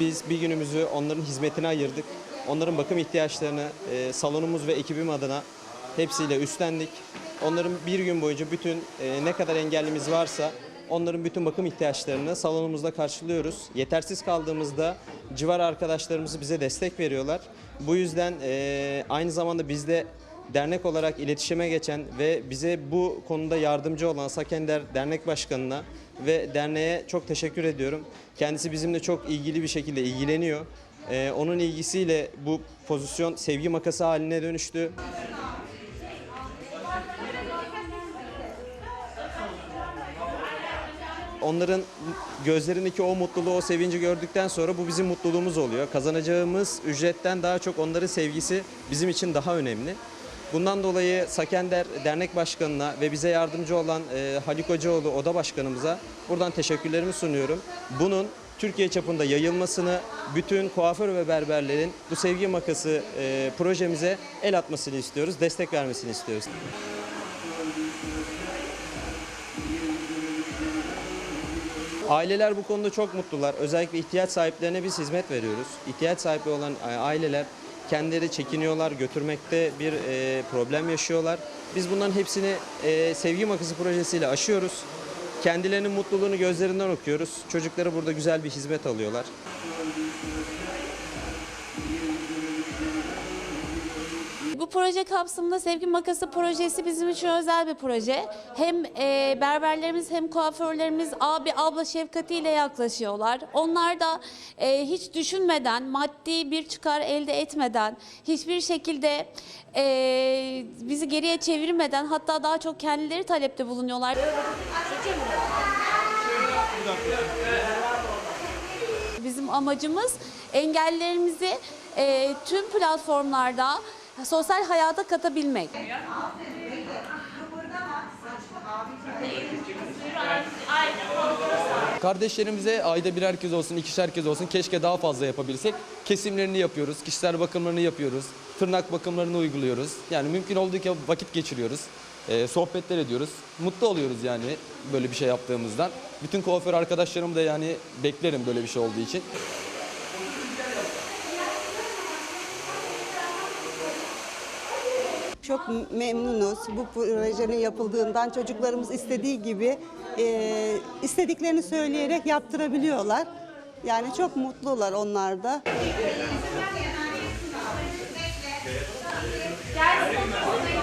Biz bir günümüzü onların hizmetine ayırdık. Onların bakım ihtiyaçlarını e, salonumuz ve ekibim adına hepsiyle üstlendik. Onların bir gün boyunca bütün e, ne kadar engellimiz varsa onların bütün bakım ihtiyaçlarını salonumuzda karşılıyoruz. Yetersiz kaldığımızda civar arkadaşlarımız bize destek veriyorlar. Bu yüzden e, aynı zamanda bizde dernek olarak iletişime geçen ve bize bu konuda yardımcı olan Sakender Dernek Başkanı'na ve derneğe çok teşekkür ediyorum. Kendisi bizimle çok ilgili bir şekilde ilgileniyor. Ee, onun ilgisiyle bu pozisyon sevgi makası haline dönüştü. Onların gözlerindeki o mutluluğu, o sevinci gördükten sonra bu bizim mutluluğumuz oluyor. Kazanacağımız ücretten daha çok onların sevgisi bizim için daha önemli. Bundan dolayı Sakender Dernek Başkanı'na ve bize yardımcı olan e, Haluk Hocaoğlu Oda Başkanımıza buradan teşekkürlerimi sunuyorum. Bunun Türkiye çapında yayılmasını, bütün kuaför ve berberlerin bu sevgi makası e, projemize el atmasını istiyoruz, destek vermesini istiyoruz. Aileler bu konuda çok mutlular. Özellikle ihtiyaç sahiplerine biz hizmet veriyoruz. İhtiyaç sahibi olan e, aileler kendileri çekiniyorlar, götürmekte bir e, problem yaşıyorlar. Biz bunların hepsini e, Sevgi Makası projesiyle aşıyoruz. Kendilerinin mutluluğunu gözlerinden okuyoruz. Çocukları burada güzel bir hizmet alıyorlar. Proje kapsamında Sevgi Makası projesi bizim için özel bir proje. Hem e, berberlerimiz hem kuaförlerimiz abi abla şefkatiyle yaklaşıyorlar. Onlar da e, hiç düşünmeden, maddi bir çıkar elde etmeden, hiçbir şekilde e, bizi geriye çevirmeden hatta daha çok kendileri talepte bulunuyorlar. Bizim amacımız engellerimizi e, tüm platformlarda sosyal hayata katabilmek. Kardeşlerimize ayda birer kez olsun, ikişer kez olsun keşke daha fazla yapabilsek. Kesimlerini yapıyoruz, kişisel bakımlarını yapıyoruz, tırnak bakımlarını uyguluyoruz. Yani mümkün olduğu vakit geçiriyoruz, e, sohbetler ediyoruz. Mutlu oluyoruz yani böyle bir şey yaptığımızdan. Bütün kuaför arkadaşlarımı da yani beklerim böyle bir şey olduğu için. çok memnunuz. Bu projenin yapıldığından çocuklarımız istediği gibi e, istediklerini söyleyerek yaptırabiliyorlar. Yani çok mutlular onlar da. Gel